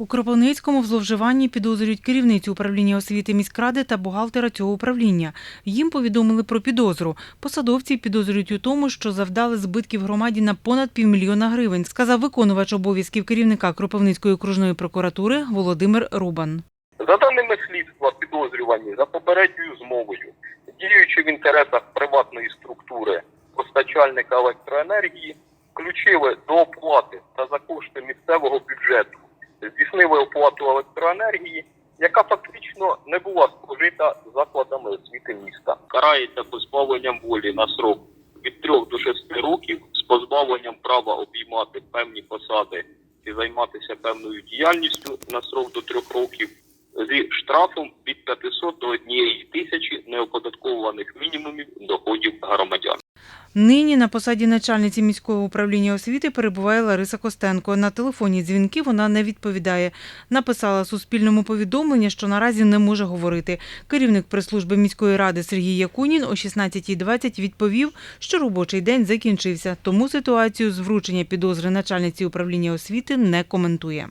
У Кропивницькому в зловживанні підозрюють керівницю управління освіти міськради та бухгалтера цього управління. Їм повідомили про підозру. Посадовці підозрюють у тому, що завдали збитків громаді на понад півмільйона гривень, сказав виконувач обов'язків керівника Кропивницької окружної прокуратури Володимир Рубан. За даними слідства, підозрювані за попередньою змовою, діючи в інтересах приватної структури постачальника електроенергії, включили до оплати та за кошти місцевого бюджету, здійснили оплату електроенергії, яка фактично не була спожита закладами освіти міста. Карається позбавленням волі на срок від 3 до 6 років з позбавленням права обіймати певні посади і займатися певною діяльністю на срок до 3 років зі штрафом від 500 до 1 тисячі неоподаткованих мінімумів доходів громадян. Нині на посаді начальниці міського управління освіти перебуває Лариса Костенко. На телефонні дзвінки вона не відповідає. Написала Суспільному повідомлення, що наразі не може говорити. Керівник прес-служби міської ради Сергій Якунін о 16.20 відповів, що робочий день закінчився, тому ситуацію з вручення підозри начальниці управління освіти не коментує.